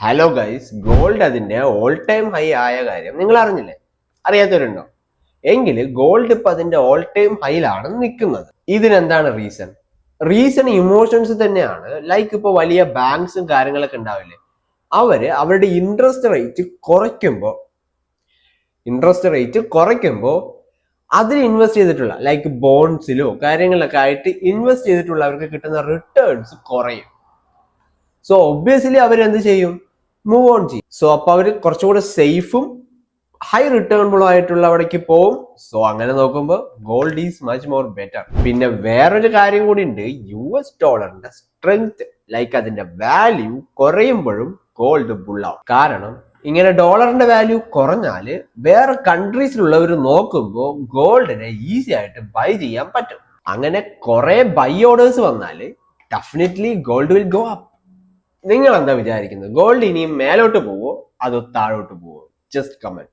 Hello guys gold അതിന്റെ all time high ആയ കാര്യം നിങ്ങൾ അറിഞ്ഞില്ലേ അറിയാത്തവരുണ്ടോ? എങ്കിൽ ഗോൾഡ് ഇപ്പൊ അതിന്റെ ഓൾ ടൈം ഹൈയിലാണ് നിൽക്കുന്നത് ഇതിനെന്താണ് റീസൺ റീസൺ ഇമോഷൻസ് തന്നെയാണ്. ലൈക്ക് ഇപ്പോൾ വലിയ ബാങ്ക്സും കാര്യങ്ങളൊക്കെ ഉണ്ടാവില്ലേ? അവർ അവരുടെ ഇൻട്രസ്റ്റ് റേറ്റ് കുറയ്ക്കുമ്പോൾ ഇൻട്രസ്റ്റ് റേറ്റ് കുറയ്ക്കുമ്പോൾ അതിൽ ഇൻവെസ്റ്റ് ചെയ്തിട്ടുള്ള ലൈക്ക് ബോൺസിലോ കാര്യങ്ങളിലൊക്കെ ആയിട്ട് ഇൻവെസ്റ്റ് ചെയ്തിട്ടുള്ളവർക്ക് കിട്ടുന്ന റിട്ടേൺസ് കുറയും. സോ ഒബ്വിയസ്ലി അവരെന്ത് ചെയ്യും? മൂവ് ഓൺ ചെയ്യും. സോ അപ്പൊ അവർ കുറച്ചുകൂടെ സേഫും ഹൈ റിട്ടേണബിൾ ആയിട്ടുള്ള അവിടേക്ക് പോവും. സോ അങ്ങനെ നോക്കുമ്പോൾ gold is much more better പിന്നെ വേറൊരു കാര്യം കൂടി ഉണ്ട് യു എസ് ഡോളറിന്റെ സ്ട്രെങ്ത് ലൈക്ക് അതിന്റെ വാല്യൂ കുറയുമ്പോഴും ഗോൾഡ് ബുള്ളാവും കാരണം ഇങ്ങനെ ഡോളറിന്റെ വാല്യൂ കുറഞ്ഞാൽ വേറെ കൺട്രീസിലുള്ളവർ നോക്കുമ്പോൾ ഗോൾഡിനെ ഈസി ആയിട്ട് ബൈ ചെയ്യാൻ പറ്റും. അങ്ങനെ കുറെ ബൈ ഓർഡേഴ്സ് വന്നാൽ definitely gold will go up നിങ്ങൾ എന്താ വിചാരിക്കുന്നത്? ഗോൾഡ് ഇനിയും മേലോട്ട് പോവോ? അതോ താഴോട്ട് പോവോ? Just comment